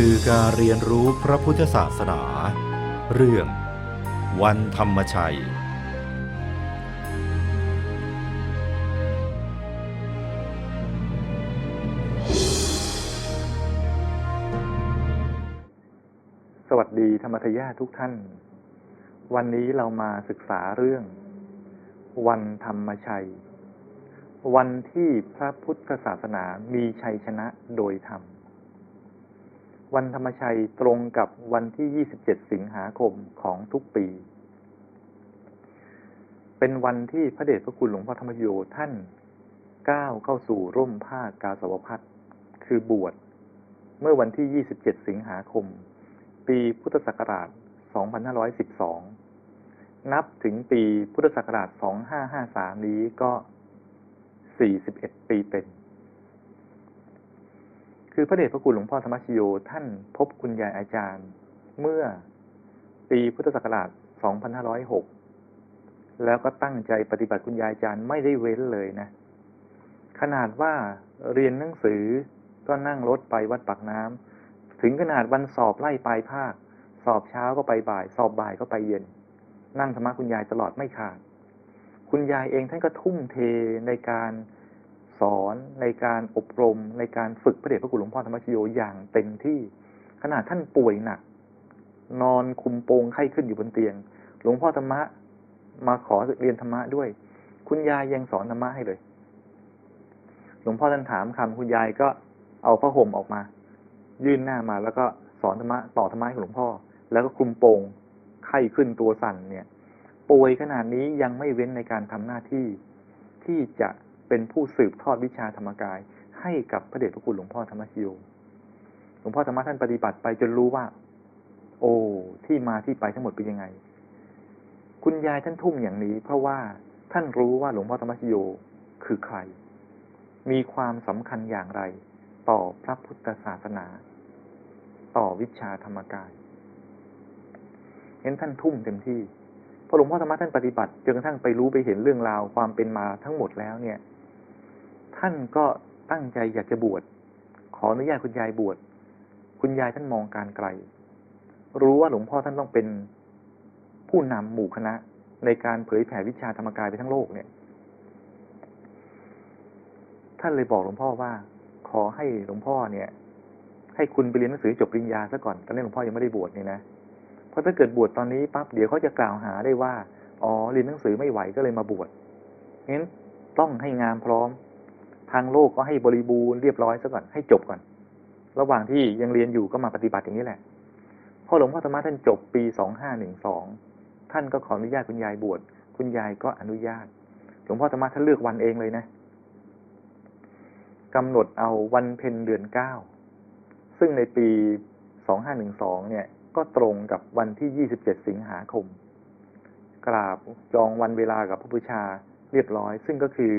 สื่อการเรียนรู้พระพุทธศาสนา เรื่อง วันธรรมชัย สวัสดีธรรมทายาทุกท่าน วันนี้เรามาศึกษาเรื่อง วันธรรมชัย วันที่พระพุทธศาสนามีชัยชนะโดยธรรม วันธรรมชัยตรงกับวันที่ 27 สิงหาคมของทุกปี เป็นวันที่พระเดชพระคุณหลวงพ่อธรรมโยท่านก้าวเข้าสู่ร่มผ้ากาสาวพัดคือบวชเมื่อวันที่ 27 สิงหาคม ปีพุทธศักราช 2512 นับถึงปีพุทธศักราช 2553 นี้ก็ 41 ปีเต็ม คือพระเดชพระคุณหลวงพ่อธรรมชโยท่านพบคุณยายอาจารย์ เมื่อปีพุทธศักราช 2506 แล้วก็ตั้งใจปฏิบัติคุณยายอาจารย์ไม่ได้เว้นเลยนะ ขนาดว่าเรียนหนังสือก็นั่งรถไปวัดปากน้ำถึงขนาดวันสอบไล่ปลายภาค สอบเช้าก็ไปบ่าย สอบบ่ายก็ไปเย็น นั่งธรรมะคุณยายตลอดไม่ขาด คุณยายเองท่านก็ทุ่มเทในการ สอนในการอบรม ในการฝึกพระเดชพระคุณหลวงพ่อธรรมชโยอย่างเต็มที่ขนาดท่านป่วยหนัก นอนคุมโปงไข้ขึ้นอยู่บนเตียง หลวงพ่อธรรมะมาขอเรียนธรรมะด้วย คุณยายยังสอนธรรมะให้เลย หลวงพ่อท่านถามคำคุณยายก็เอาผ้าห่มออกมา ยื่นหน้ามาแล้วก็สอนธรรมะต่อธรรมะให้หลวงพ่อ แล้วก็คุมโปงไข้ขึ้นตัวสั่นเนี่ย ป่วยขนาดนี้ยังไม่เว้นในการทำหน้าที่ที่จะ เป็นผู้สืบทอดวิชาธรรมกาย ให้กับพระเดชพระคุณหลวงพ่อธรรมชโยหลวงพ่อธรรมะท่านปฏิบัติไปจนรู้ว่า โอ้ที่มาที่ไปทั้งหมดเป็นยังไง คุณยายท่านทุ่มอย่างนี้ เพราะว่าท่านรู้ว่าหลวงพ่อธรรมชโยคือใคร มีความสำคัญอย่างไร ต่อพระพุทธศาสนา ต่อวิชาธรรมกายเห็นท่านทุ่มเต็มที่พอหลวงพ่อธรรมะท่านปฏิบัติจนกระทั่งไปรู้ไปเห็นเรื่องราวความเป็นมาทั้งหมดแล้วเนี่ย ท่านก็ตั้งใจอยากจะบวช ขออนุญาตคุณยายบวช คุณยายท่านมองการไกล รู้ว่าหลวงพ่อท่านต้องเป็นผู้นำหมู่คณะในการเผยแผ่วิชาธรรมกายไปทั้งโลกเนี่ย ท่านเลยบอกหลวงพ่อว่า ขอให้หลวงพ่อเนี่ย ให้คุณไปเรียนหนังสือจบปริญญาซะก่อน ตอนนี้หลวงพ่อยังไม่ได้บวชเนี่ยนะ เพราะถ้าเกิดบวชตอนนี้ปั๊บเดี๋ยวเขาจะกล่าวหาได้ว่า อ๋อเรียนหนังสือไม่ไหวก็เลยมาบวชงั้นต้องให้งานพร้อม ทางโลกก็ให้บริบูรณ์เรียบร้อยซะก่อนให้จบก่อน ระหว่างที่ยังเรียนอยู่ก็มาปฏิบัติอย่างนี้แหละพ่อหลวงพ่อธรรมะท่านจบปีสองห้าหนึ่งสองท่านก็ขออนุญาตคุณยายบวชคุณยายก็อนุญาตหลวงพ่อธรรมะท่านเลือกวันเองเลยนะกำหนดเอาวันเพ็ญเดือนเก้าซึ่งในปี2512เนี่ย ก็ตรงกับวันที่27สิบเจ็ดสิงหาคม กราบจองวันเวลากับพระบูชาเรียบร้อย ซึ่งก็คือ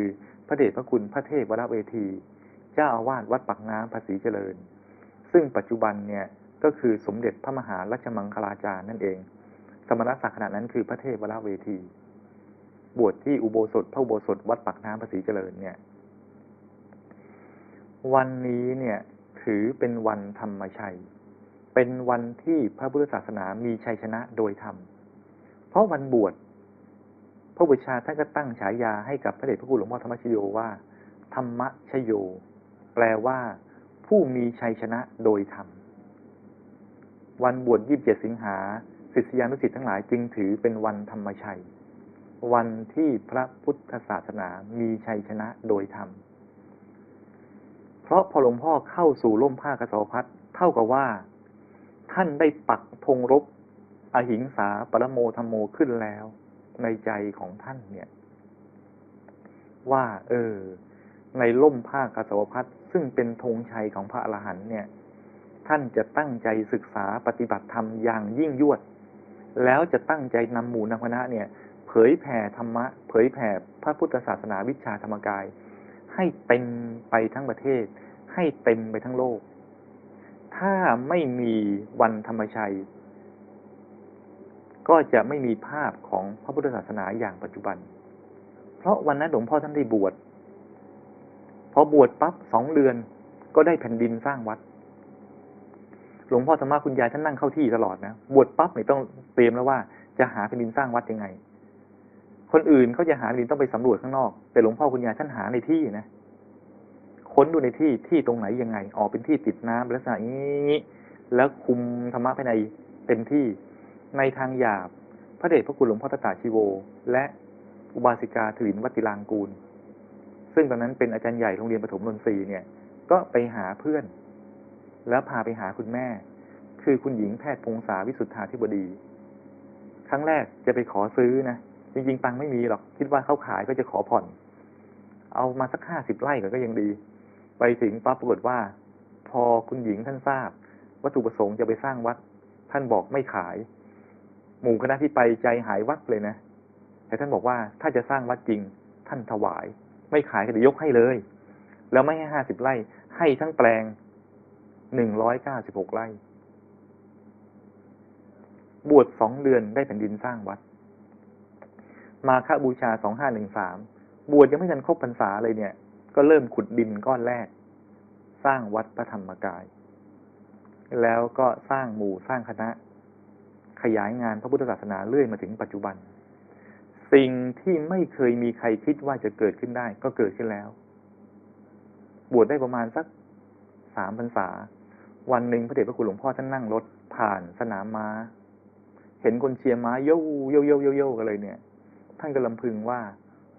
พระเดชพระคุณพระเทพวรเวที เจ้าอาวาสวัดปักน้ำภาษีเจริญ ซึ่งปัจจุบันเนี่ยก็คือสมเด็จพระมหารัชมังคลาจารย์นั่นเอง สมณศักดิ์ขณะนั้นคือพระเทพวรเวที บวชที่อุโบสถพระอุโบสถวัดปักน้ำภาษีเจริญเนี่ย วันนี้เนี่ยถือเป็นวันธรรมชัย เป็นวันที่พระพุทธศาสนามีชัยชนะโดยธรรม เพราะวันบวช พระบุชาท่านก็ตั้งฉายาให้กับพระเดชพระคุณหลวงพ่อธรรมชโยว่า ธรรมชโย แปลว่า ผู้มีชัยชนะโดยธรรม วันบวช27สิงหาศิษยานุศิษย์ทั้งหลายจึงถือเป็นวันธรรมชัย วันที่พระพุทธศาสนามีชัยชนะโดยธรรม เพราะพอหลวงพ่อเข้าสู่ร่มผ้ากสาวพัดเท่ากับว่า ท่านได้ปักธงรบ อหิงสาปรโมธรรมโมขึ้นแล้ว ในใจของท่านเนี่ย ว่า เออ ในร่มผ้ากสาวพัดซึ่งเป็นธงชัยของพระอรหันต์เนี่ย ท่านจะตั้งใจศึกษาปฏิบัติธรรมอย่างยิ่งยวด แล้วจะตั้งใจนำหมู่นักคณะเนี่ย เผยแผ่ธรรมะ เผยแผ่พระพุทธศาสนาวิชาธรรมกาย ให้เต็มไปทั้งประเทศ ให้เต็มไปทั้งโลก ถ้าไม่มีวันธรรมชัย ก็จะไม่มีภาพของพระพุทธศาสนาอย่างปัจจุบัน เพราะวันนั้นหลวงพ่อท่านได้บวชพอบวชปั๊บสองเดือนก็ได้แผ่นดินสร้างวัด หลวงพ่อธรรมะคุณยายท่านนั่งเข้าที่ตลอดนะ บวชปั๊บเนี่ยต้องเตรียมแล้วว่าจะหาแผ่นดินสร้างวัดยังไง คนอื่นเขาจะหาแผ่นดินต้องไปสำรวจข้างนอก แต่หลวงพ่อคุณยายท่านหาในที่นะค้นดูในที่ที่ตรงไหนยังไง ออกเป็นที่ติดน้ำลักษณะอย่างนี้แล้วคุมธรรมะภายในเต็มที่ ในทางหยาบ พระเดชพระคุณหลวงพ่อตตาชีโว และอุบาสิกาถลินวัติลางกูล ซึ่งตอนนั้นเป็นอาจารย์ใหญ่โรงเรียนประถมนนทรีเนี่ย ก็ไปหาเพื่อน แล้วพาไปหาคุณแม่ คือคุณหญิงแพทย์พงษาวิสุทธาธิบดี ครั้งแรกจะไปขอซื้อนะจริงๆตังไม่มีหรอก คิดว่าเขาขายก็จะขอผ่อน เอามาสักห้าสิบไร่ก็ยังดี ไปถึงปั๊บปรากฏว่า พอคุณหญิงท่านทราบ วัตถุประสงค์จะไปสร้างวัด ท่านบอกไม่ขาย หมู่คณะที่ไปใจหายวัดเลยนะ แต่ท่านบอกว่าถ้าจะสร้างวัดจริงท่านถวาย ไม่ขายก็เดี๋ยวยกให้เลย แล้วไม่ให้ห้าสิบไร่ ให้ทั้งแปลงหนึ่งร้อยเก้าสิบหกไร่ บวชสองเดือนได้แผ่นดินสร้างวัด มาฆบูชาสองห้าหนึ่งสามบวชยังไม่ทันครบพรรษาเลยเนี่ย ก็เริ่มขุดดินก้อนแรก สร้างวัดพระธรรมกาย แล้วก็สร้างหมู่สร้างคณะ ขยายงานพระพุทธศาสนาเรื่อยมาถึงปัจจุบัน สิ่งที่ไม่เคยมีใครคิดว่าจะเกิดขึ้นได้ ก็เกิดขึ้นแล้ว บวชได้ประมาณสักสามพรรษา วันหนึ่งพระเดชพระคุณหลวงพ่อท่านนั่งรถผ่านสนามม้า เห็นคนเชียร์ม้าโย่โย่โย่โย่โย่กันเลยเนี่ย ท่านก็ลำพึงว่า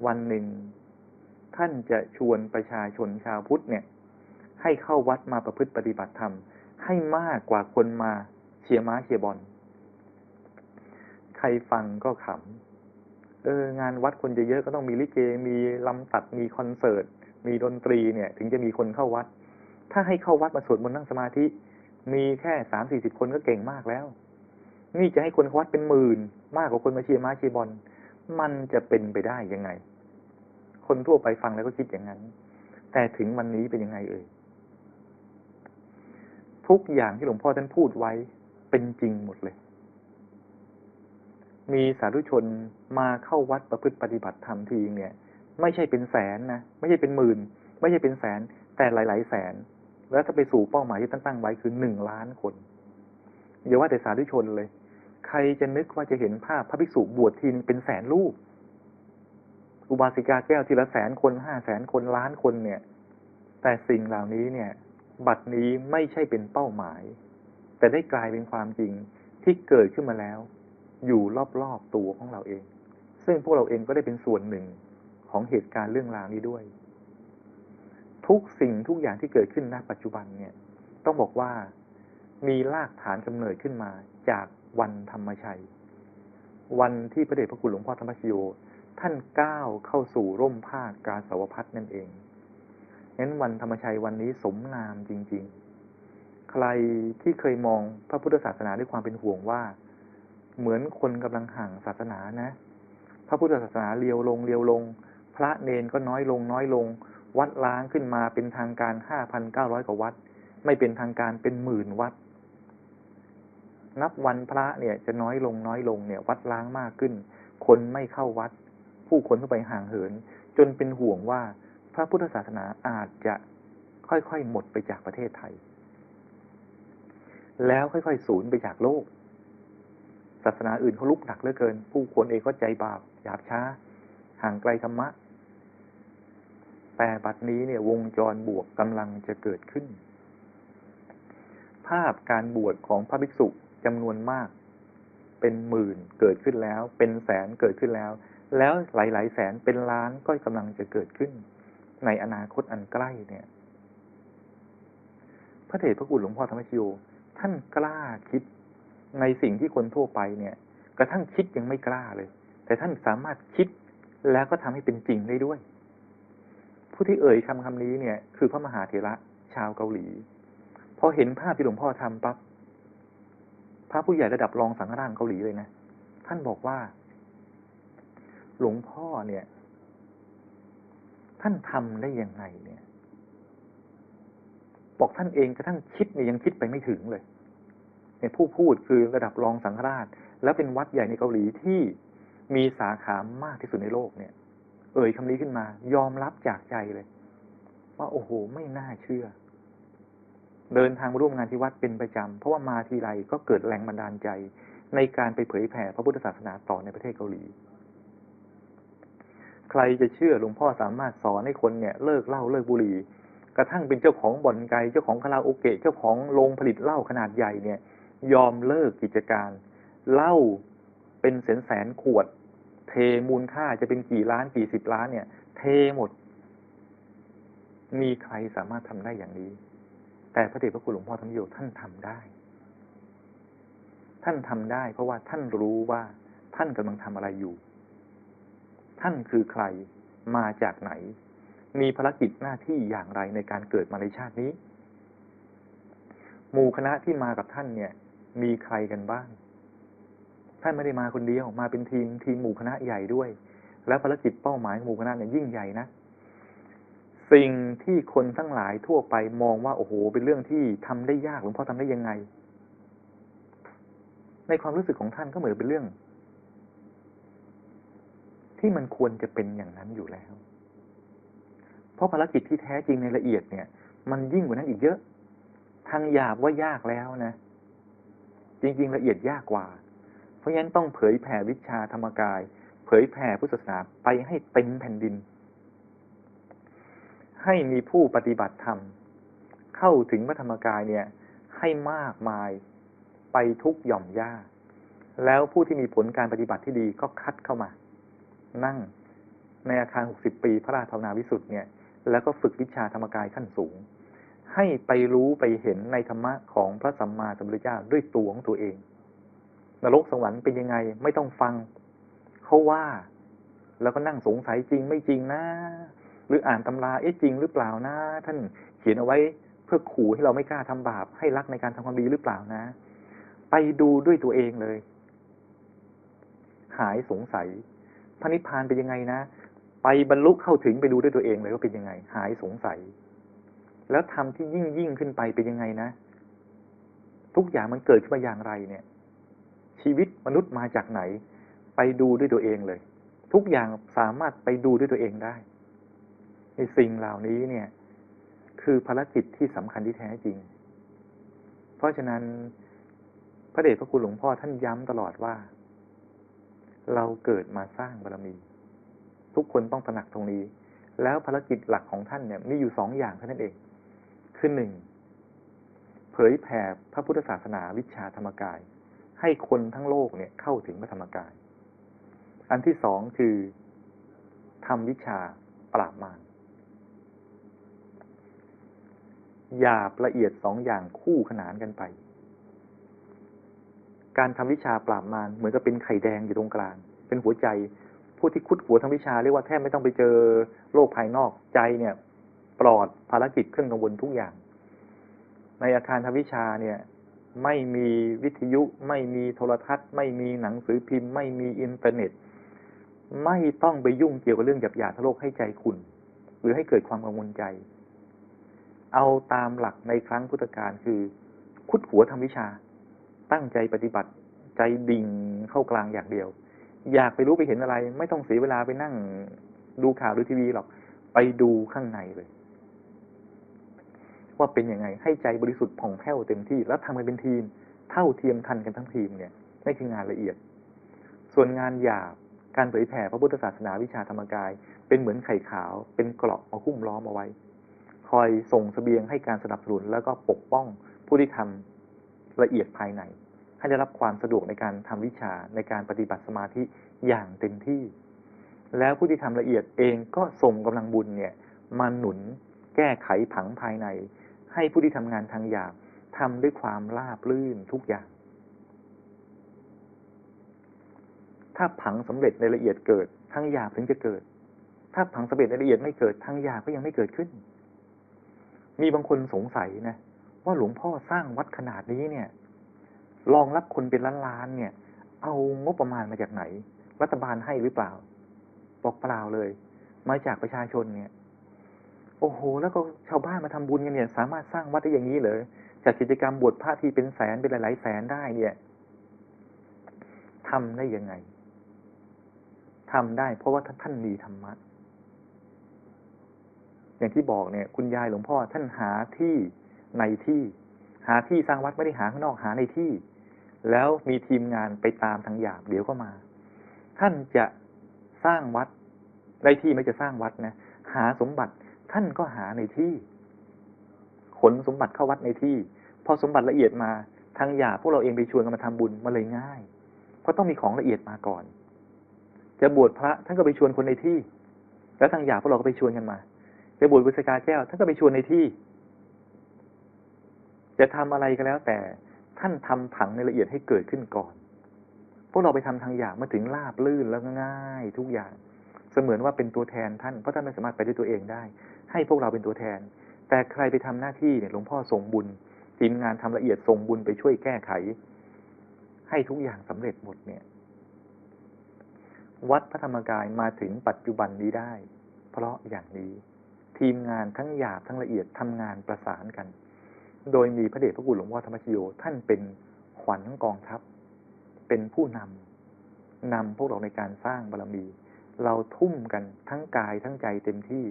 วันหนึ่งท่านจะชวนประชาชนชาวพุทธเนี่ย ให้เข้าวัดมาประพฤติปฏิบัติธรรม ให้มากกว่าคนมาเชียร์ม้าเชียร์บอล รฟังก็ขำเอองานวัดคนเยอะๆก็ต้องมีลิเกมีลำตัดมีคอนเสิร์ต มีดนตรีเนี่ย ถึงจะมีคนเข้าวัด ถ้าให้เข้าวัดมาสวดมนต์นั่งสมาธิ มีแค่สามสี่สิบคนก็เก่งมากแล้ว นี่จะให้คนเข้าวัดเป็นหมื่น มากกว่าคนมาเชียร์มาเชียร์บอลมันจะเป็นไปได้ยังไง คนทั่วไปฟังแล้วก็คิดอย่างนั้น แต่ถึงวันนี้เป็นยังไงเอ่ยทุกอย่างที่หลวงพ่อท่านพูดไว้เป็นจริงหมดเลย มีสาธุชนมาเข้าวัดประพฤติปฏิบัติธรรมทีเนี่ย ไม่ใช่เป็นแสนนะไม่ใช่เป็นหมื่น ไม่ใช่เป็นแสน แต่หลาย ๆ แสน แล้วถ้าไปสู่เป้าหมายที่ตั้งตั้งไว้คือหนึ่งล้านคนอย่าว่าแต่สาธุชนเลย ใครจะนึกว่าจะเห็นภาพพระภิกษุบวชทีนึงเป็นแสนรูป อุบาสิกาแก้วทีละแสนคนห้าแสนคนล้านคนเนี่ย แต่สิ่งเหล่านี้เนี่ย บัดนี้ไม่ใช่เป็นเป้าหมาย แต่ได้กลายเป็นความจริงที่เกิดขึ้นมาแล้ว อยู่รอบๆตัวของเราเอง ซึ่งพวกเราเองก็ได้เป็นส่วนหนึ่งของเหตุการณ์เรื่องราวนี้ด้วย ทุกสิ่งทุกอย่างที่เกิดขึ้นณปัจจุบันเนี่ย ต้องบอกว่ามีรากฐานกำเนิดขึ้นมาจากวันธรรมชัย วันที่พระเดชพระคุณหลวงพ่อธรรมชโย ท่านก้าวเข้าสู่ร่มผ้ากาสาวพัดนั่นเองงั้นวันธรรมชัยวันนี้สมนามจริง ๆ ใครที่เคยมองพระพุทธศาสนาด้วยความเป็นห่วงว่า เหมือนคนกำลังห่างศาสนานะ พระพุทธศาสนาเลียวลงเลียวลง พระเนนก็น้อยลงน้อยลง วัดล้างขึ้นมาเป็นทางการห้าพันเก้าร้อยกว่าวัด ไม่เป็นทางการเป็นหมื่นวัด นับวันพระเนี่ยจะน้อยลงน้อยลงเนี่ย วัดล้างมากขึ้น คนไม่เข้าวัด ผู้คนเข้าไปห่างเหิน จนเป็นห่วงว่าพระพุทธศาสนาอาจจะค่อยๆหมดไปจากประเทศไทย แล้วค่อยๆสูญไปจากโลก ศาสนาอื่นเขาลุกหนักเหลือเกิน ผู้คนเองก็ใจบาปหยาบช้า ห่างไกลธรรมะ แต่บัดนี้เนี่ยวงจรบวกกำลังจะเกิดขึ้น ภาพการบวชของพระภิกษุจำนวนมาก เป็นหมื่นเกิดขึ้นแล้ว เป็นแสนเกิดขึ้นแล้ว แล้วหลาย ๆ แสนเป็นล้านก็กำลังจะเกิดขึ้น ในอนาคตอันใกล้เนี่ย พระเถรพระคุณหลวงพ่อธรรมชโยท่านกล้าคิด ในสิ่งที่คนทั่วไปเนี่ย กระทั่งคิดยังไม่กล้าเลย แต่ท่านสามารถคิดแล้วก็ทำให้เป็นจริงได้ด้วย ผู้ที่เอ่ยคำคำนี้เนี่ย คือพระมหาเถระชาวเกาหลี พอเห็นภาพที่หลวงพ่อทำปั๊บพระผู้ใหญ่ระดับรองสังฆราชเกาหลีเลยนะท่านบอกว่า หลวงพ่อเนี่ย ท่านทำได้ยังไงเนี่ย บอกท่านเองกระทั่งคิดเนี่ยยังคิดไปไม่ถึงเลย เนี่ยผู้พูดคือระดับรองสังฆราช แล้วเป็นวัดใหญ่ในเกาหลีที่มีสาขามากที่สุดในโลกเนี่ย เอ่ยคำนี้ขึ้นมา ยอมรับจากใจเลย ว่าโอ้โหไม่น่าเชื่อ เดินทางมาร่วมงานที่วัดเป็นประจำเพราะว่ามาทีไรก็เกิดแรงบันดาลใจ ในการไปเผยแผ่พระพุทธศาสนาต่อในประเทศเกาหลี ใครจะเชื่อหลวงพ่อสามารถสอนให้คนเนี่ยเลิกเหล้าเลิกบุหรี่กระทั่งเป็นเจ้าของบ่อนไก่เจ้าของคาราโอเกะเจ้าของโรงผลิตเหล้าขนาดใหญ่เนี่ย ยอมเลิกกิจการเหล้าเป็นแสนแสนขวด เทมูลค่าจะเป็นกี่ล้านกี่สิบล้านเนี่ย เทหมด มีใครสามารถทำได้อย่างนี้ แต่พระเดชพระคุณหลวงพ่อธรรมโยท่านทำได้ ท่านทำได้ เพราะว่าท่านรู้ว่าท่านกำลังทำอะไรอยู่ ท่านคือใครมาจากไหน มีภารกิจหน้าที่อย่างไรในการเกิดมาในชาตินี้ หมู่คณะที่มากับท่านเนี่ย มีใครกันบ้าง ท่านไม่ได้มาคนเดียวมาเป็นทีมทีมหมู่คณะใหญ่ด้วย แล้วภารกิจเป้าหมายของหมู่คณะเนี่ยยิ่งใหญ่นะสิ่งที่คนทั้งหลายทั่วไปมองว่าโอ้โห เป็นเรื่องที่ทำได้ยากหลวงพ่อทำได้ยังไง ในความรู้สึกของท่านก็เหมือนเป็นเรื่อง ที่มันควรจะเป็นอย่างนั้นอยู่แล้ว เพราะภารกิจที่แท้จริงในละเอียดเนี่ย มันยิ่งกว่านั้นอีกเยอะ ทางหยาบว่ายากแล้วนะ จริง ๆ ละเอียดยากกว่า เพราะฉะนั้นต้องเผยแผ่วิชาธรรมกาย เผยแผ่พุทธศาสนาไปให้เต็มแผ่นดิน ให้มีผู้ปฏิบัติธรรม เข้าถึงพระธรรมกายเนี่ย ให้มากมายไปทุกหย่อมย่าแล้วผู้ที่มีผลการปฏิบัติที่ดีก็คัดเข้ามา นั่งในอาคาร 60 ปี พระราชภาวนาวิสุทธ์เนี่ย แล้วก็ฝึกวิชาธรรมกายขั้นสูง ให้ไปรู้ไปเห็นในธรรมะของพระสัมมาสัมพุทธเจ้าด้วยตัวของตัวเอง นรกสวรรค์เป็นยังไงไม่ต้องฟังเขาว่า แล้วก็นั่งสงสัยจริงไม่จริงนะหรืออ่านตำราเอ๊ะจริงหรือเปล่านะ ท่านเขียนเอาไว้เพื่อขู่ให้เราไม่กล้าทำบาป ให้รักในการทำความดีหรือเปล่านะ ไปดูด้วยตัวเองเลย หายสงสัยพระนิพพานเป็นยังไงนะ ไปบรรลุเข้าถึงไปดูด้วยตัวเองเลยว่าเป็นยังไง หายสงสัย แล้วทำที่ยิ่งยิ่งขึ้นไปเป็นยังไงนะ ทุกอย่างมันเกิดขึ้นมาอย่างไรเนี่ย ชีวิตมนุษย์มาจากไหน ไปดูด้วยตัวเองเลย ทุกอย่างสามารถไปดูด้วยตัวเองได้ในสิ่งเหล่านี้เนี่ย คือภารกิจที่สำคัญที่แท้จริง เพราะฉะนั้นพระเดชพระคุณหลวงพ่อท่านย้ำตลอดว่า เราเกิดมาสร้างบารมี ทุกคนต้องตระหนักตรงนี้ แล้วภารกิจหลักของท่านเนี่ยมีอยู่สองอย่างเท่านั้นเอง คือหนึ่งเผยแผ่พระพุทธศาสนาวิชาธรรมกาย ให้คนทั้งโลกเนี่ยเข้าถึงพระธรรมกาย อันที่สองคือทำวิชาปราบมารหยาบละเอียดสองอย่างคู่ขนานกันไป การทำวิชาปราบมารเหมือนกับเป็นไข่แดงอยู่ตรงกลาง เป็นหัวใจผู้ที่คุดหัวทำวิชาเรียกว่าแทบไม่ต้องไปเจอโลกภายนอกใจเนี่ย ปลอดภารกิจเครื่องกังวลทุกอย่าง ในอาคารทวิชาเนี่ย ไม่มีวิทยุ ไม่มีโทรทัศน์ ไม่มีหนังสือพิมพ์ ไม่มีอินเทอร์เน็ต ไม่ต้องไปยุ่งเกี่ยวกับเรื่องหยาบหยาทะโลกให้ใจคุณ หรือให้เกิดความกังวลใจ เอาตามหลักในครั้งพุทธกาลคือ คุดหัวทำวิชา ตั้งใจปฏิบัติใจดิ่งเข้ากลางอย่างเดียว อยากไปรู้ไปเห็นอะไร ไม่ต้องเสียเวลาไปนั่งดูข่าวดูทีวีหรอก ไปดูข้างในเลย ว่าเป็นยังไงให้ใจบริสุทธิ์ผ่องแผ้วเต็มที่ แล้วทำกันเป็นทีม เท่าเทียมทันกันทั้งทีมเนี่ยนี่คืองานละเอียด ส่วนงานหยาบการเผยแผ่พระพุทธศาสนาวิชาธรรมกาย เป็นเหมือนไข่ขาวเป็นเกราะมาหุ้มล้อมเอาไว้ คอยส่งเสบียงให้การสนับสนุนแล้วก็ปกป้องผู้ที่ทำละเอียดภายใน ให้ได้รับความสะดวกในการทำวิชาในการปฏิบัติสมาธิอย่างเต็มที่ แล้วผู้ที่ทำละเอียดเองก็ส่งกำลังบุญเนี่ยมาหนุนแก้ไขผังภายใน ให้ผู้ที่ทำงานทางหยาบทำด้วยความราบรื่นทุกอย่าง ถ้าผังสำเร็จในละเอียดเกิดทางหยาบถึงจะเกิด ถ้าผังสำเร็จในละเอียดไม่เกิดทางหยาบก็ยังไม่เกิดขึ้น มีบางคนสงสัยนะว่าหลวงพ่อสร้างวัดขนาดนี้เนี่ยรองรับคนเป็นล้านๆเนี่ย เอางบประมาณมาจากไหน รัฐบาลให้หรือเปล่าบอกเปล่าเลย มาจากประชาชนเนี่ย โอ้โห แล้วก็ชาวบ้านมาทำบุญกันเนี่ย สามารถสร้างวัดได้อย่างนี้เลยจากกิจกรรมบวชพระที่เป็นแสนเป็นหลายๆแสนได้เนี่ยทำได้ยังไงทำได้เพราะว่าท่านมีธรรมะ อย่างที่บอกเนี่ย คุณยายหลวงพ่อท่านหาที่ในที่ หาที่สร้างวัดไม่ได้หาข้างนอกหาในที่ แล้วมีทีมงานไปตามทางหยาบเดี๋ยวก็มา ท่านจะสร้างวัดได้ที่ไม่จะสร้างวัดนะหาสมบัติ ท่านก็หาในที่ ขนสมบัติเข้าวัดในที่ พอสมบัติละเอียดมาทางหยาพวกเราเองไปชวนกันมาทำบุญมาเลยง่าย เพราะต้องมีของละเอียดมาก่อน จะบวชพระท่านก็ไปชวนคนในที่ แล้วทางหยาพวกเราก็ไปชวนกันมาจะบวชวิสกาแก้วท่านก็ไปชวนในที่ จะทำอะไรก็แล้ว แต่ท่านทำผังในละเอียดให้เกิดขึ้นก่อน พวกเราไปทำทางหยามาถึงลาบลื่นแล้วง่าย ทุกอย่างเสมือนว่าเป็นตัวแทนท่านเพราะท่านไม่สามารถไปด้วยตัวเองได้ ให้พวกเราเป็นตัวแทน แต่ใครไปทำหน้าที่เนี่ยหลวงพ่อส่งบุญทีมงานทำละเอียดส่งบุญไปช่วยแก้ไข ให้ทุกอย่างสำเร็จหมดเนี่ย วัดพระธรรมกายมาถึงปัจจุบันนี้ได้ เพราะอย่างนี้ ทีมงานทั้งหยาบทั้งละเอียดทำงานประสานกัน โดยมีพระเดชพระคุณหลวงพ่อธรรมชโยท่านเป็นขวัญของกองทัพ เป็นผู้นำนำพวกเราในการสร้างบารมี เราทุ่มกันทั้งกายทั้งใจเต็มที่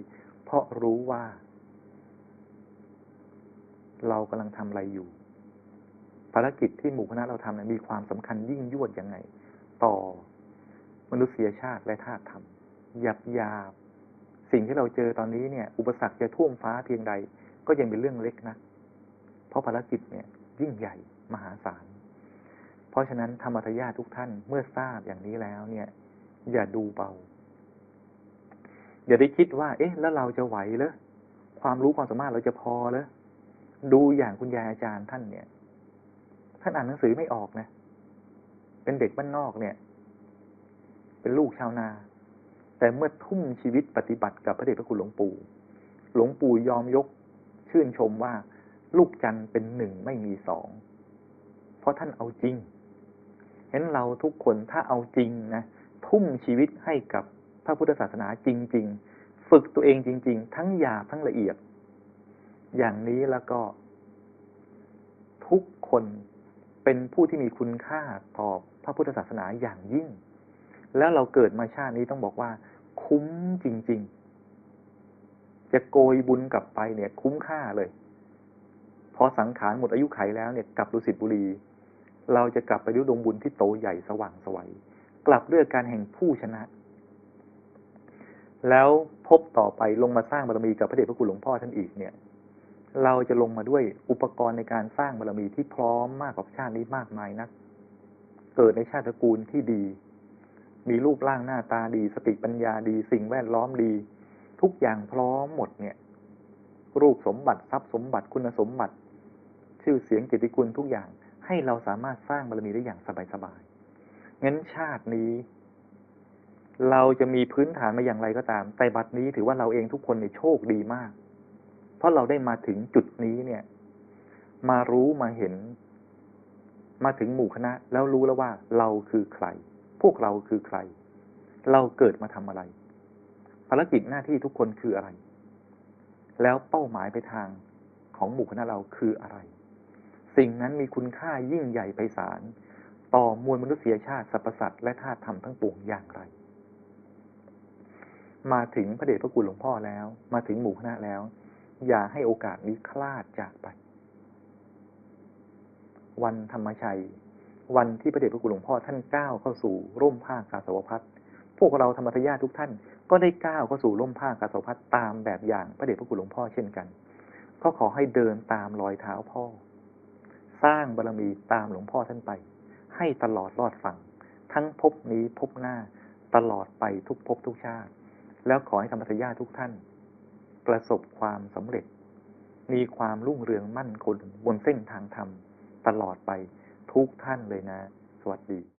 เพราะรู้ว่า เรากำลังทำอะไรอยู่ ภารกิจที่หมู่คณะเราทำนี่มีความสำคัญยิ่งยวดยังไง ต่อมนุษยชาติและธาตุธรรมหยับยาบสิ่งที่เราเจอตอนนี้เนี่ย อุปสรรคจะท่วมฟ้าเพียงใด ก็ยังเป็นเรื่องเล็กนะ เพราะภารกิจเนี่ย ยิ่งใหญ่มหาศาล เพราะฉะนั้นธรรมทายาทุกท่านเมื่อทราบอย่างนี้แล้วเนี่ย อย่าดูเบา อย่าได้คิดว่า เอ๊ะ แล้วเราจะไหวเหรอความรู้ความสามารถเราจะพอเหรอดูอย่างคุณยายอาจารย์ท่านเนี่ย ท่านอ่านหนังสือไม่ออกนะ เป็นเด็กบ้านนอกเนี่ย เป็นลูกชาวนา แต่เมื่อทุ่มชีวิตปฏิบัติกับพระเดชพระคุณหลวงปู่ หลวงปู่ยอมยกชื่นชมว่า ลูกจันเป็นหนึ่งไม่มีสอง เพราะท่านเอาจริง เห็นเราทุกคนถ้าเอาจริงนะ ทุ่มชีวิตให้กับพระพุทธศาสนาจริง ฝึกตัวเองจริง ๆ ทั้งหยาบทั้งละเอียด อย่างนี้แล้วก็ ทุกคนเป็นผู้ที่มีคุณค่าต่อพระพุทธศาสนาอย่างยิ่ง แล้วเราเกิดมาชาตินี้ต้องบอกว่า คุ้มจริง ๆ จะโกยบุญกลับไปเนี่ย คุ้มค่าเลยพอสังขารหมดอายุไขแล้วเนี่ยกลับดุสิตบุรี เราจะกลับไปด้วยดวงบุญที่โตใหญ่สว่างสวัยกลับด้วยการแห่งผู้ชนะ แล้วพบต่อไปลงมาสร้างบารมีกับพระเดชพระคุณหลวงพ่อท่านอีกเนี่ย เราจะลงมาด้วยอุปกรณ์ในการสร้างบารมีที่พร้อมมากกว่าชาตินี้มากมายนัก เกิดในชาติตระกูลที่ดี มีรูปร่างหน้าตาดี สติปัญญาดี สิ่งแวดล้อมดี ทุกอย่างพร้อมหมดเนี่ย รูปสมบัติทรัพย์สมบัติคุณสมบัติ ชื่อเสียงกิตติคุณทุกอย่างให้เราสามารถสร้างบารมีได้อย่างสบายๆงั้นชาตินี้ เราจะมีพื้นฐานมาอย่างไรก็ตาม แต่บัดนี้ถือว่าเราเองทุกคนในโชคดีมาก เพราะเราได้มาถึงจุดนี้เนี่ย มารู้มาเห็น มาถึงหมู่คณะ แล้วรู้แล้วว่าเราคือใคร พวกเราคือใคร เราเกิดมาทำอะไร ภารกิจหน้าที่ทุกคนคืออะไร แล้วเป้าหมายไปทางของหมู่คณะเราคืออะไร สิ่งนั้นมีคุณค่ายิ่งใหญ่ไพศาลต่อมวลมนุษยชาติสรรพสัตว์และธาตุธรรมทั้งปวงอย่างไร มาถึงพระเดชพระคุณหลวงพ่อแล้ว มาถึงหมู่คณะแล้ว อย่าให้โอกาสนี้คลาดจากไป วันธรรมชัย วันที่พระเดชพระคุณหลวงพ่อท่านก้าวเข้าสู่ร่มผ้ากาสาวพัดพวกเราธรรมทายาททุกท่าน ก็ได้ก้าวเข้าสู่ร่มผ้ากาสาวพัดตามแบบอย่างพระเดชพระคุณหลวงพ่อเช่นกัน ก็ขอให้เดินตามรอยเท้าพ่อ สร้างบารมีตามหลวงพ่อท่านไป ให้ตลอดรอดฝั่งทั้งภพนี้ภพหน้าตลอดไปทุกภพทุกชาติ แล้วขอให้ธรรมทายาททุกท่าน ประสบความสำเร็จ มีความรุ่งเรืองมั่นคงบนเส้นทางธรรมตลอดไปทุกท่านเลยนะ สวัสดี